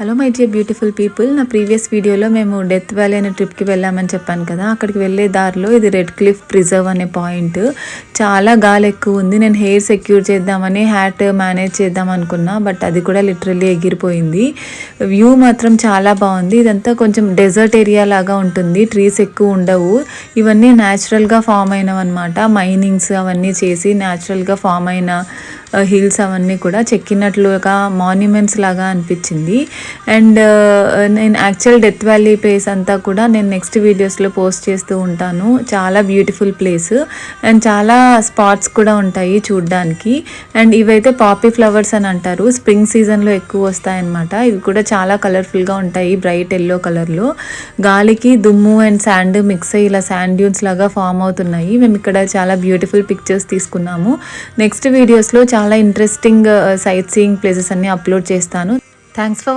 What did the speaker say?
Hello my dear beautiful people నా previous వీడియోలో మేము డెత్ వ్యాలీ అనే ట్రిప్కి వెళ్ళామని చెప్పాను కదా అక్కడికి వెళ్ళే దారిలో ఇది రెడ్ క్లిఫ్ ప్రిజర్వ్ అనే పాయింట్. చాలా గాలి ఎక్కువ ఉంది నేను హెయిర్ సెక్యూర్ చేద్దామని హ్యాట్ మేనేజ్ చేద్దాం అనుకున్నా బట్ అది కూడా లిటరల్లీ ఎగిరిపోయింది. వ్యూ మాత్రం చాలా బాగుంది ఇదంతా కొంచెం డెజర్ట్ ఏరియా లాగా ఉంటుంది ట్రీస్ ఎక్కువ ఉండవు. ఇవన్నీ న్యాచురల్గా ఫామ్ అయినవన్నమాట మైనింగ్స్ అవన్నీ చేసి న్యాచురల్గా ఫామ్ అయిన హిల్స్ అవన్నీ కూడా చెక్కినట్లుగా మాన్యుమెంట్స్ లాగా అనిపించింది. అండ్ నేను యాక్చువల్ డెత్ వ్యాలీ ప్లేస్ అంతా కూడా నేను నెక్స్ట్ వీడియోస్లో పోస్ట్ చేస్తూ ఉంటాను. చాలా బ్యూటిఫుల్ ప్లేస్ అండ్ చాలా స్పాట్స్ కూడా ఉంటాయి చూడడానికి. అండ్ ఇవైతే పాపీ ఫ్లవర్స్ అని అంటారు. స్ప్రింగ్ సీజన్లో ఎక్కువ వస్తాయన్నమాట. ఇవి కూడా చాలా కలర్ఫుల్గా ఉంటాయి బ్రైట్ ఎల్లో కలర్లో గాలికి దుమ్ము అండ్ శాండ్ మిక్స్ అయ్యి ఇలా శాండ్ డ్యూన్స్ లాగా ఫామ్ అవుతున్నాయి. మేము ఇక్కడ చాలా బ్యూటిఫుల్ పిక్చర్స్ తీసుకున్నాము. నెక్స్ట్ వీడియోస్లో చాలా చాలా ఇంట్రెస్టింగ్ సైట్ సీయింగ్ ప్లేసెస్ అన్ని అప్లోడ్ చేస్తాను. Thanks for